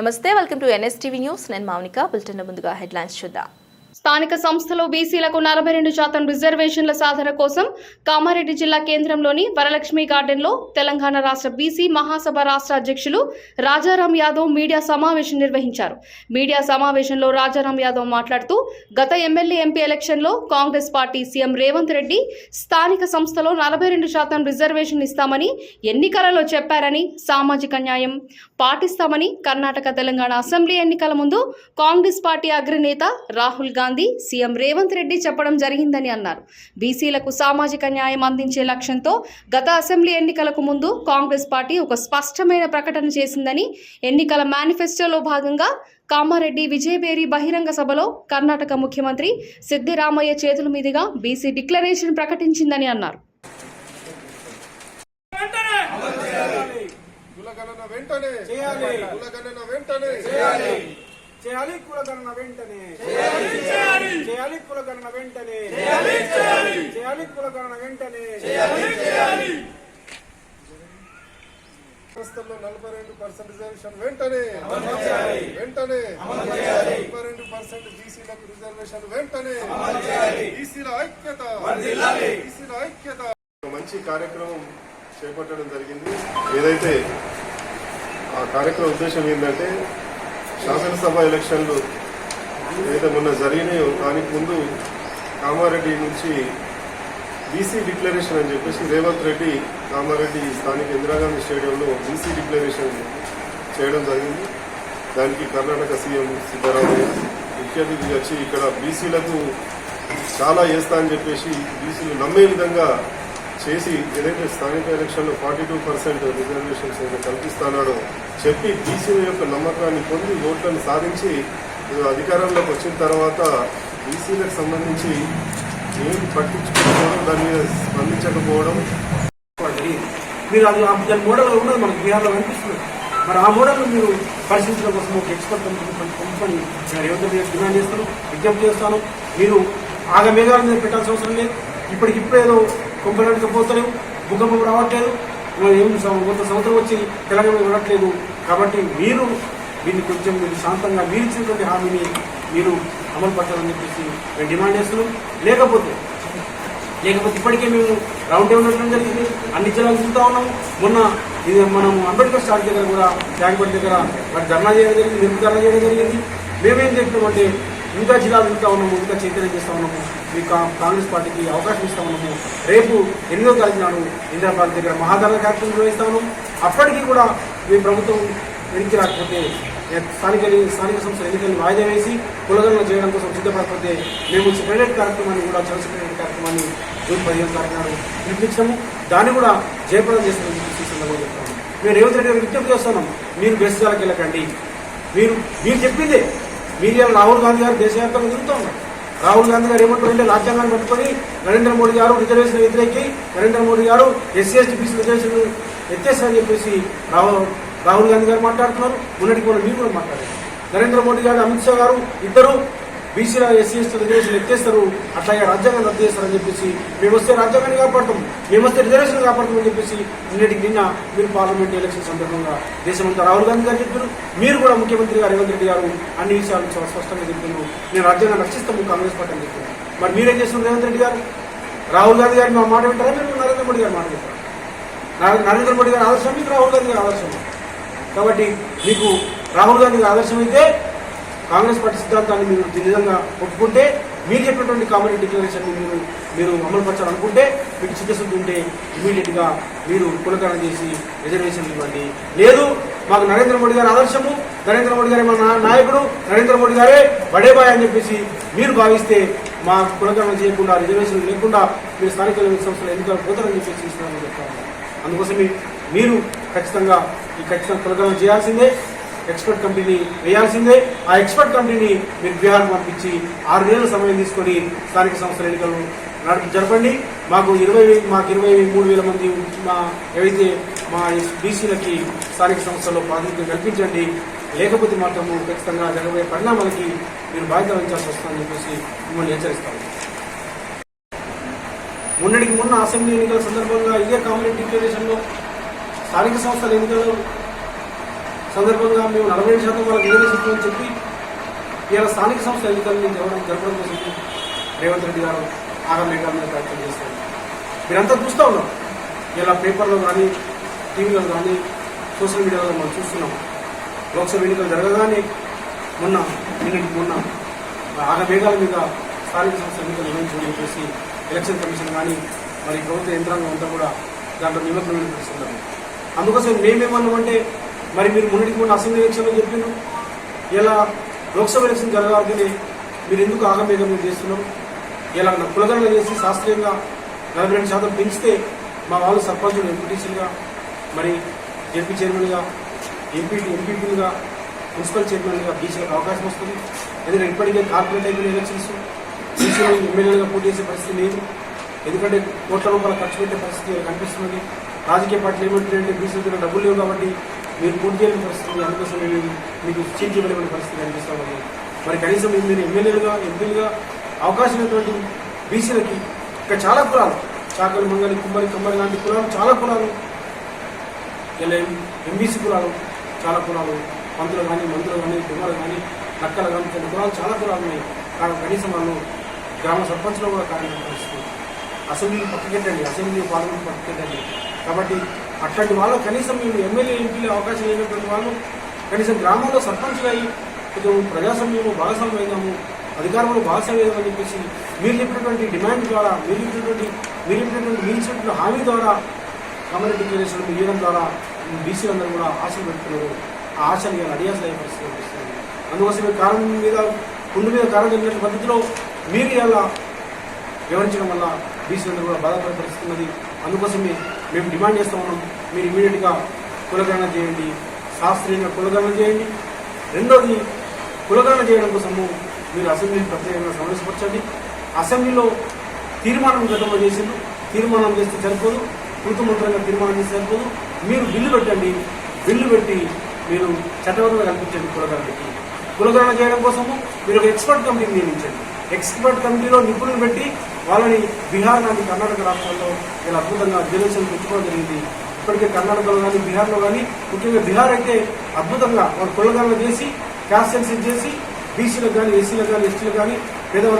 నమస్తే welcome to NSTV news. నేను Mounika bulletin ముందుగా హెడ్లైన్స్ చూద్దాం. స్థానిక సంస్థలో బీసీలకు నలభై రెండు శాతం రిజర్వేషన్ల సాధన కోసం కామారెడ్డి జిల్లా కేంద్రంలోని వరలక్ష్మి గార్డెన్లో తెలంగాణ రాష్ట్ర బీసీ మహాసభ రాష్ట్ర అధ్యక్షులు రాజారాం యాదవ్ మీడియా సమావేశం నిర్వహించారు. మీడియా సమావేశంలో రాజారాం యాదవ్ మాట్లాడుతూ గత ఎమ్మెల్యే ఎంపీ ఎలక్షన్లో కాంగ్రెస్ పార్టీ సీఎం రేవంత్ రెడ్డి స్థానిక సంస్థలో నలభై రెండు శాతం రిజర్వేషన్ ఇస్తామని ఎన్నికలలో చెప్పారని సామాజిక న్యాయం పాటిస్తామని కర్ణాటక తెలంగాణ అసెంబ్లీ ఎన్నికల ముందు కాంగ్రెస్ పార్టీ అగ్రనేత రాహుల్ గాంధీ సీఎం రేవంత్ రెడ్డి చెప్పడం జరిగిందని అన్నారు. బీసీలకు సామాజిక న్యాయం అందించే లక్ష్యంతో గత అసెంబ్లీ ఎన్నికలకు ముందు కాంగ్రెస్ పార్టీ ఒక స్పష్టమైన ప్రకటన చేసిందని ఎన్నికల మేనిఫెస్టోలో భాగంగా కామారెడ్డి విజయబేరి బహిరంగ సభలో కర్ణాటక ముఖ్యమంత్రి సిద్దిరామయ్య చేతుల మీదుగా బీసీ డిక్లరేషన్ ప్రకటించిందని అన్నారు. వెంటనే! చేయాలి. వెంటనే. చేయాలి. చేయాలి కులగణన వెంటనే. చేయాలి. చేయాలి కులగణన వెంటనే. చేయాలి చేయాలి. కులగణన వెంటనే. సంస్థల్లో నలభై రెండు పర్సెంట్ రిజర్వేషన్ వెంటనే. వెంటనే. నలభై రెండు పర్సెంట్ బీసీలకు రిజర్వేషన్ వెంటనే. బీసీల ఐక్యత. బీసీల ఐక్యత. ఒక మంచి కార్యక్రమం చేపట్టడం జరిగింది. ఏదైతే ఆ కార్యక్రమం ఉద్దేశం ఏంటంటే శాసనసభ ఎలక్షన్లు ఏదైతే మొన్న జరిగినాయో దానికి ముందు కామారెడ్డి నుంచి బీసీ డిక్లరేషన్ అని చెప్పేసి రేవంత్ రెడ్డి కామారెడ్డి స్థానిక ఇందిరాగాంధీ స్టేడియంలో బీసీ డిక్లరేషన్ చేయడం జరిగింది. దానికి కర్ణాటక సీఎం సిద్ధరామయ్య ముఖ్య అతిథి వచ్చి ఇక్కడ బీసీలకు చాలా చేస్తా అని చెప్పేసి బీసీలు నమ్మే విధంగా చేసి ఏదైతే స్థానిక ఎలక్షన్లో ఫార్టీ టూ పర్సెంట్ రిజర్వేషన్స్ ఏదైతే కల్పిస్తున్నాడో చెప్పి బీసీల యొక్క నమ్మకాన్ని పొంది ఓట్లను సాధించి అధికారంలోకి వచ్చిన తర్వాత బీసీలకు సంబంధించి ఏం పట్టించుకోకపోవడం దాని మీద స్పందించకపోవడం. మీరు అది ఆ- దాని మోడల్ ఉన్నది మనకి బీహార్లో కనిపిస్తుంది. మరి ఆ మోడల్ మీరు పరిశీలించడం కోసం ఒక ఎక్స్పర్ట్ పంపని రేవంత్ రెడ్డి డిమాండ్ చేస్తాను విజ్ఞప్తి చేస్తాను. మీరు ఆగ మేఘాల మీద పెట్టాల్సిన అవసరం లేదు. ఇప్పటికిప్పుడు ఏదో పోతలేవు భూకంపం రావట్లేదు. ఏం కొంత సంవత్సరం వచ్చి తెలంగాణ ఉండట్లేదు. కాబట్టి మీరు దీన్ని కొంచెం మీరు శాంతంగా మీరు ఇచ్చినటువంటి హామీని మీరు అమలు పట్టాలని చెప్పేసి మేము డిమాండ్ చేస్తున్నాం. లేకపోతే లేకపోతే ఇప్పటికే మేము రౌండ్ టేబుల్ ఉండడం జరిగింది. అన్ని జిల్లాలు చూస్తూ ఉన్నాము మొన్న ఇది మనం అంబేద్కర్ స్టార్ట్ దగ్గర కూడా ట్యాంక్ బండ్ దగ్గర మరి ధర్నా చేయడం జరిగింది నిరుపు ధర్నా చేయడం జరిగింది. మేమేం చెప్తున్నామంటే ఇంకా జిల్లాలు ఇంకా ఉన్నాము ఇంకా చైతన్యం చేస్తా ఉన్నాము. మీ కా- కాంగ్రెస్ పార్టీకి అవకాశం ఇస్తా ఉన్నాము. రేపు ఎనిమిదో తారీఖు నాడు ఇందిరాబాద్ దగ్గర మహాధరణ కార్యక్రమం నిర్వహిస్తా అప్పటికీ అప్పటికి కూడా మీ ప్రభుత్వం వెనక్కి రాకపోతే స్థానిక స్థానిక సంస్థల ఎన్నికలను వాయిదా వేసి కులగణన చేయడం కోసం సిద్ధపడకపోతే మేము సెక్రటరీ కార్యక్రమాన్ని కూడా చల సెక్రటరీ కార్యక్రమాన్ని జూన్ పదిహేను తారీఖు నాడు పిలిపించాము దాన్ని కూడా జయప్రదం చేస్తామని సందర్భంగా చెప్తాము మేము రేవంత్ రెడ్డి గారికి విజ్ఞప్తి చేస్తున్నాం. మీరు బెస్ట్ వెళ్ళకండి. మీరు మీరు చెప్పిందే మీరు రాహుల్ గాంధీ గారు దేశవ్యాప్తంగా తిరుగుతూ ఉన్నారు రాహుల్ గాంధీ గారు ఏమంటారంటే రాజ్యాంగాన్ని పట్టుకొని నరేంద్ర మోడీ గారు రిజర్వేషన్ వ్యతిరేకి Narendra Modi garu SC ST BC reservation ఎత్తేస్తారని చెప్పేసి రాహుల్ రాహుల్ గాంధీ గారు మాట్లాడుతున్నారు. మొన్నటి కూడా మీరు కూడా మాట్లాడారు. నరేంద్ర మోడీ గారు అమిత్ షా గారు ఇద్దరు బీసీల ఎస్సీ ఎస్టీ రిజర్వేషన్ ఎత్తేస్తారు అట్లాగే రాజ్యాంగం రద్దు చేస్తారని చెప్పేసి మేము వస్తే రాజ్యాంగాన్ని కాపాడతాం. మేము వస్తే రిజర్వేషన్ కాపాడతామని చెప్పేసి నిన్నటికి నిన్న మీరు పార్లమెంట్ ఎలక్షన్ సందర్భంగా దేశమంతా రాహుల్ గాంధీ గారు చెప్పారు. మీరు కూడా ముఖ్యమంత్రి గారు రేవంత్ రెడ్డి గారు అన్ని విషయాలు చాలా స్పష్టంగా చెప్తున్నారు. నేను రాజ్యాంగం రక్షిస్తాము కాంగ్రెస్ పార్టీ అని చెప్పారు. మరి మీరేం చేస్తున్నారు రేవంత్ రెడ్డి గారు? రాహుల్ గాంధీ గారు మా మాట వింటారా? మీరు నరేంద్ర మోడీ గారు మాట వింటారా? నరేంద్ర మోడీ గారి ఆదర్శం మీకు రాహుల్ గాంధీ గారి ఆదర్శం కాబట్టి మీకు రాహుల్ గాంధీ గారి ఆదర్శం అయితే కాంగ్రెస్ పార్టీ సిద్ధాంతాన్ని మీరు నిజంగా విధంగా ఒప్పుకుంటే మీరు చెప్పినటువంటి కామన్ డిక్లరేషన్ మీరు మీరు అమలు పరచాలనుకుంటే మీకు చిత్తశుద్ధి ఉంటే ఇమీడియట్గా మీరు కులకరణ చేసి రిజర్వేషన్ ఇవ్వండి. లేదు మాకు నరేంద్ర మోడీ గారి ఆదర్శము నరేంద్ర మోడీ గారే మా నా- నాయకుడు నరేంద్ర మోడీ గారే బడేబాయ్ అని చెప్పేసి మీరు భావిస్తే మా కులకరణ చేయకుండా రిజర్వేషన్ లేకుండా మీరు స్థానిక సంస్థలు ఎన్నికలు పోతారని చెప్పేసి ఇస్తున్నామని చెప్తాను. అందుకోసమే మీరు ఖచ్చితంగా ఈ ఖచ్చితంగా కులకరణ చేయాల్సిందే. ఎక్స్పర్ట్ కమిటీని వేయాల్సిందే. ఆ ఎక్స్పర్ట్ కమిటీని మీరు బీహార్ పంపించి ఆరు నెలల సమయం తీసుకొని స్థానిక సంస్థల ఎన్నికలు నడిపి జరపండి. మాకు ఇరవై మాకు ఇరవై మూడు వేల మంది మా ఏవైతే మా బీసీలకి స్థానిక సంస్థల్లో ప్రాతినిధ్యం కల్పించండి. లేకపోతే మాత్రము ఖచ్చితంగా జరగబోయే పరిణామాలకి మీరు బాధ్యత వహించాల్సి వస్తుందని చెప్పేసి మిమ్మల్ని హెచ్చరిస్తాము. మొన్నటికి మొన్న అసెంబ్లీ ఎన్నికల సందర్భంగా ఇదే కామన్ డిక్లరేషన్లో స్థానిక సంస్థల ఎన్నికల్లో సందర్భంగా మేము నలభై ఐదు శాతం వాళ్ళకి నిర్వహిస్తామని చెప్పి ఇలా స్థానిక సంస్థ ఎన్నికలను జరగడం జరపడం కోసం రేవంత్ రెడ్డి గారు ఆగమేఘాల మీద ప్రయత్నం చేస్తారు మీరంతా చూస్తూ ఉన్నాం. ఇలా పేపర్లో కానీ టీవీలో కానీ సోషల్ మీడియాలో మనం చూస్తున్నాం. లోక్సభ ఎన్నికలు జరగగానే మొన్న నిన్నటి మొన్న ఆగమేఘాల మీద స్థానిక సంస్థ ఎన్నికలు నిర్వహించమని చెప్పేసి ఎలక్షన్ కమిషన్ కానీ మరి ప్రభుత్వ యంత్రాంగం అంతా కూడా దాంట్లో నిమగ్నమైన పరిస్థితున్నారు అందుకోసం మేమేమన్నామంటే మరి మీరు మొన్నటికి మొన్న అసెంబ్లీ ఎలక్షన్లో చెప్పిండ్రు ఇలా లోక్సభ ఎలక్షన్ జరగాలని మీరు ఎందుకు ఆగమేగం చేస్తున్నాం చేస్తున్నారు? ఇలా కులగణన చేసి శాస్త్రీయంగా నలభై రెండు శాతం పెంచితే మా వాళ్ళు సర్పంచులు ఎంపీటీసీలుగా మరి ఎంపీ చైర్మన్గా ఎంపీ ఎంపీపీలుగా మున్సిపల్ చైర్మన్గా బీసీలకు అవకాశం వస్తుంది. ఎందుకంటే ఇప్పటికే కార్పొరేట్ అయిపోయిన ఎలక్షన్స్ బీసీలు ఎమ్మెల్యేలుగా పోటీ చేసే పరిస్థితి లేదు. ఎందుకంటే కోట్ల రూపాయలు ఖర్చు పెట్టే పరిస్థితి కనిపిస్తుంది. రాజకీయ పార్టీలు ఏమంటున్నాయంటే బీసీల దగ్గర డబ్బులు లేవు కాబట్టి మీరు పూర్తి చేయలేని పరిస్థితి ఉంది. అందుకోసం మేము మీకు సీట్ ఇవ్వలేని పరిస్థితి అనిపిస్తామని మరి కనీసం మీరు ఎమ్మెల్యేలుగా ఎంపీలుగా అవకాశం ఉన్నటువంటి బీసీలకి ఇంకా చాలా కులాలు చాకలి మంగళి కుమ్మరి కమ్మరి లాంటి కులాలు చాలా కులాలు ఇలా ఎంబీసీ కులాలు చాలా కులాలు పంతులు కానీ మంత్రులు కానీ కుమ్మలు కానీ నక్కలు కానీ కొన్ని కులాలు చాలా కులాలు ఉన్నాయి. కానీ కనీసం వాళ్ళు గ్రామ సర్పంచ్లో కూడా కార్యక్రమం పరిస్థితి. అసెంబ్లీ పక్కకెట్టండి అసెంబ్లీ పార్లమెంట్ పక్కకెట్టండి. కాబట్టి అట్లాంటి వాళ్ళు కనీసం మేము ఎమ్మెల్యే ఎంపీలు అవకాశం లేనటువంటి వాళ్ళు కనీసం గ్రామంలో సర్పంచ్గా అయ్యి కొంచెం ప్రజాస్వామ్యము భాగస్వామ్యం అధికారంలో భాగస్వామ్యం చెప్పేసి మీరు చెప్పినటువంటి డిమాండ్ ద్వారా మీరు చెప్పినటువంటి మీరు చెప్పినటువంటి మీరు ఇచ్చినటువంటి హామీ ద్వారా కమ్యూనిటీ డిక్లరేషన్ ఇవ్వడం ద్వారా బీసీలందరూ కూడా ఆశలు పెడుతున్నారు ఆ ఆశలు ఇవాళ అడియాసలు అయ్యే పరిస్థితి కనిపిస్తుంది. అందుకోసం కారణం మీద పుండు మీద కారణం జరిగిన పద్ధతిలో మీరు ఇలా వివరించడం వల్ల బీసీలందరూ కూడా బాధపడే పరిస్థితి ఉన్నది. అందుకోసమే మేము డిమాండ్ చేస్తా ఉన్నాం. మీరు ఇమీడియట్గా కులగణన చేయండి. శాస్త్రీయంగా కులగణన చేయండి. రెండోది కులగణన చేయడం కోసము మీరు అసెంబ్లీని ప్రత్యేకంగా సమావేశపరచండి అసెంబ్లీలో తీర్మానం గతంలో చేసిండు తీర్మానం చేస్తే సరిపోదు. కృతమంత్రంగా తీర్మానం చేస్తే సరిపోదు. మీరు బిల్లు పెట్టండి. బిల్లు పెట్టి మీరు చట్టబద్ధంగా కల్పించండి కులగణనకి. కులగణన చేయడం కోసము మీరు ఒక ఎక్స్పర్ట్ కమిటీని నియమించండి. ఎక్స్పర్ట్ కమిటీలో నిపుణులు పెట్టి వాళ్ళని బీహార్ లాంటి కర్ణాటక రాష్ట్రాల్లో ఇలా అద్భుతంగా రిజర్వేషన్ పెంచుకోవడం జరిగింది. ఇప్పటికే కర్ణాటకలో కానీ బీహార్లో కానీ ముఖ్యంగా బీహార్ అయితే అద్భుతంగా వాళ్ళు కులగణన చేసి క్యాస్ట్ సెన్సెస్ చేసి బీసీలకు కానీ ఎస్సీలకు కానీ ఎస్టీలకు కానీ పేదవాళ్ళకి